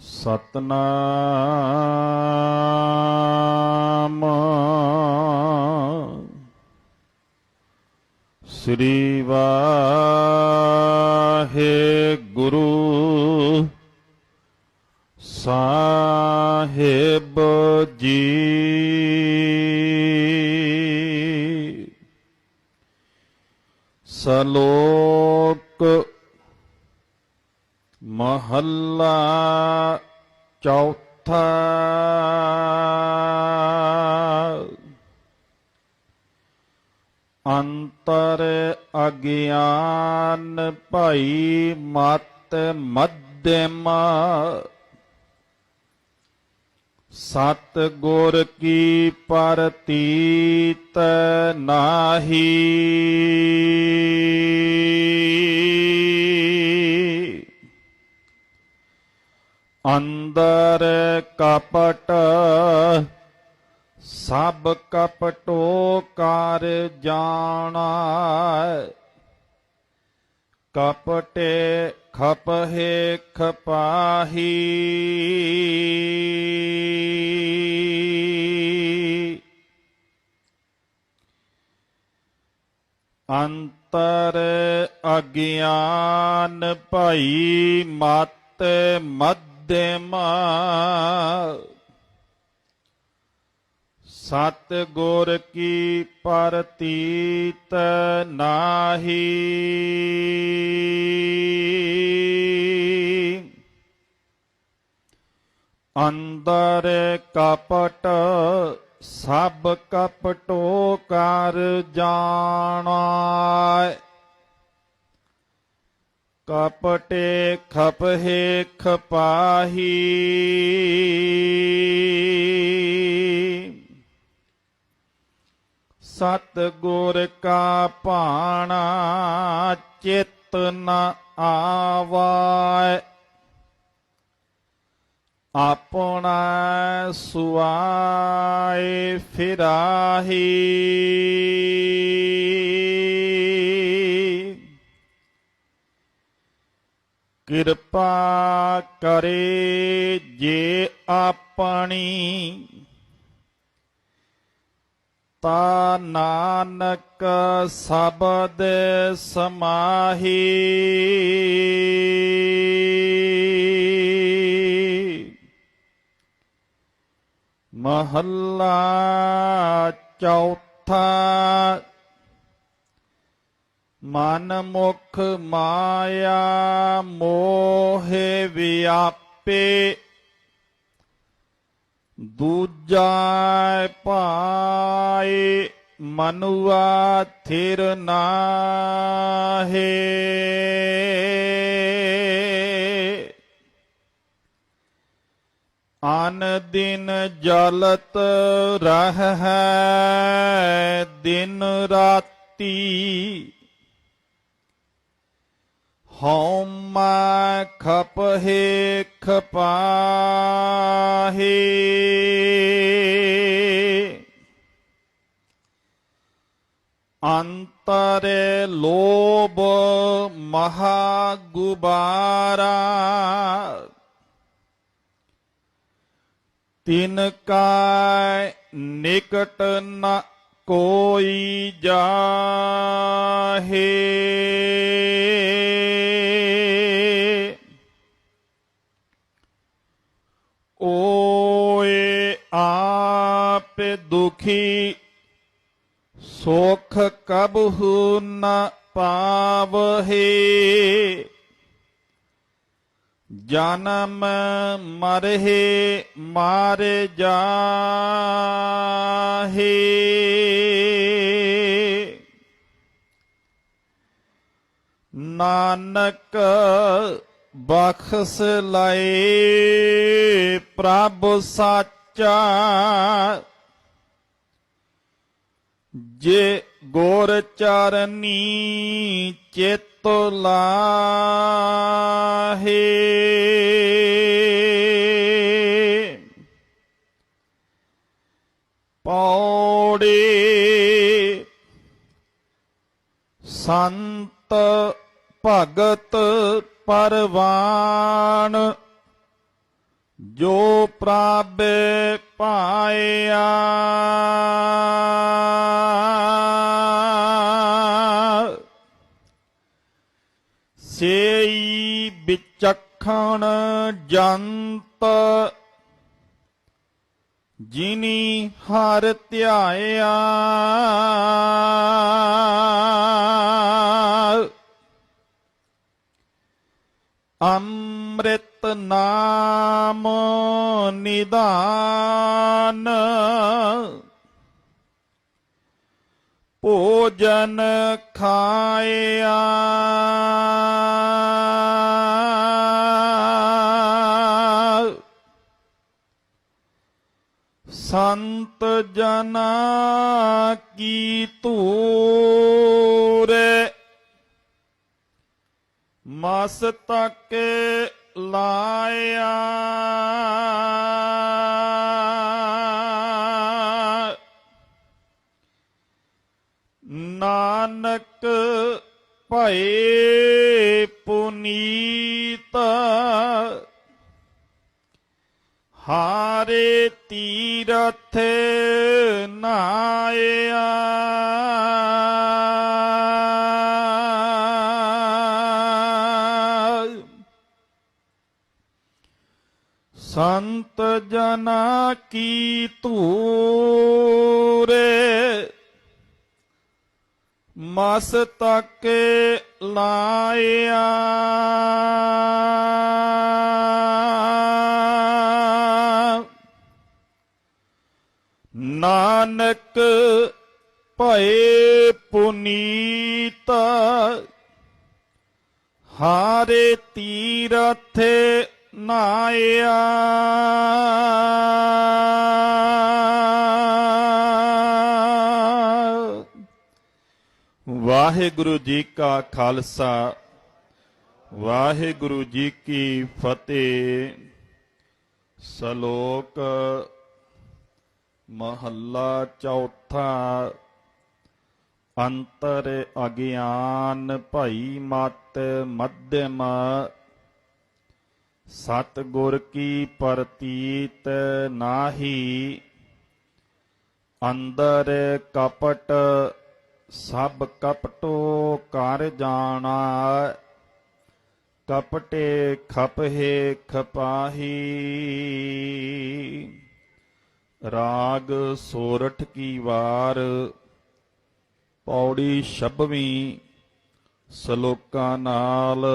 ਸਤਨਾਮ। ਸ੍ਰੀ ਵਾਹਿਗੁਰੂ ਸਾਹਿਬ ਜੀ। ਸਲੋਕ ਮਹੱਲਾ ਚੌਥਾ। ਅੰਤਰ ਅਗਿਆਨ ਭਾਈ ਮਤ ਮਧਿਮ। ਸਤ ਗੁਰ ਕੀ ਪਰਤੀਤ ਨਾਹੀ। ਅੰਦਰ ਕਪਟ ਸਭ ਕਪਟੋ ਕਰ ਜਾਣਾ। ਕਪਟੇ ਖਪਹੇ ਖਪਾਹੀ। ਅੰਤਰ ਅਗਿਆਨ ਭਈ ਮਤ ਮਧਿਮਾ ਸਤ ਗੁਰ ਕੀ ਪਰਤੀਤ ਨਾਹੀ। ਅੰਦਰ ਕਪਟ ਸਭ ਕਪਟੋ ਕਰ ਜਾਣਾ ਕਪਟੇ ਖਪਹੇ ਖਪਾਹੀ ਸਤ ਗੁਰ ਕਾ ਭਾਣਾ ਚਿਤ ਨ ਆਵੈ ਆਪਣਾ ਸੁਆਏ ਫਿਰਾਹੀ। ਕਿਰਪਾ ਕਰੇ ਜੇ ਆਪਣੀ। ਤਾ ਨਾਨਕ ਸਬਦ ਸਮਾਹੀ। ਮਹੱਲਾ ਚੌਥਾ ਮਨ ਮੁਖ ਮਾਇਆ ਮੋਹਿ ਵਿਆਪੇ ਦੂਜਾ ਪਾਏ ਮਨੁਆ ਥਿਰ ਨਾਹੇ। ਅਨ ਦਿਨ ਜਲਤ ਰਹਿ ਹੈ ਦਿਨ ਰਾਤੀ। ਹਉਮੈ ਖਪਹੇ ਖਪਾਹੇ ਅੰਤਰੇ ਲੋਭ ਮਹਾ ਗੁਬਾਰਾ ਤਿਨ ਕਾ ਨਿਕਟ ਨ कोई जाहे। ओए आप दुखी सुख कबहू न पावहे। ਜਨਮ ਮਰਹਿ ਮਾਰ ਜਾਹੇ ਨਾਨਕ ਬਖਸ ਲਏ ਪ੍ਰਭ ਸਾਚਾ ਜੇ ਗੋਰ ਚਰਨੀ ਚਿਤ ਲਾਹੇ। ਪੌੜੀ ਸੰਤ ਭਗਤ ਪਰਵਾਨ ਜੋ ਪ੍ਰਭ ਪਾਇਆ ਵਿਚਖਣ ਜੰਤ ਜਿਨੀ ਹਰ ਧਿਆਇਆ। ਅੰਮ੍ਰਿਤ ਨਾਮ ਨਿਦਾਨ ਭੋਜਨ ਖਾਇਆ। ਸੰਤ ਜਨਾ ਕੀ ਤੂਰੇ ਮਸਤਕ ਲਾਇਆ। ਭਏ ਪੁਨੀਤ ਹਾਰੇ ਤੀਰਥ ਨਾਇਆ। ਸੰਤ ਜਨਾ ਕੀ ਮਸ ਮਸਤਕ ਲਾਇਆ। ਨਾਨਕ ਭਏ ਪੁਨੀਤ ਹਾਰੇ ਤੀਰਥ ਨਾਇਆ। ਵਾਹਿਗੁਰੂ ਜੀ ਕਾ ਖਾਲਸਾ, ਵਾਹਿਗੁਰੂ ਜੀ ਕੀ ਫਤਿਹ। ਸ਼ਲੋਕ ਮਹੱਲਾ ਚੌਥਾ, ਅੰਤਰ ਅਗਿਆਨ ਭਈ ਮਤ ਮਧਿਮ ਸਤ ਗੁਰ ਕੀ ਪ੍ਰਤੀਤ ਨਾਹੀ, ਅੰਦਰ ਕਪਟ ਸਭ ਕਪਟੋ ਕਰ ਜਾਣਾ। ਕਪਟੇ ਖਪਹੇ ਖਪਾਹੀ। ਰਾਗ ਸੋਰਠ ਕੀ ਵਾਰ। ਪੌੜੀ ਛਬਵੀਂ ਸ਼ਲੋਕਾਂ ਨਾਲ।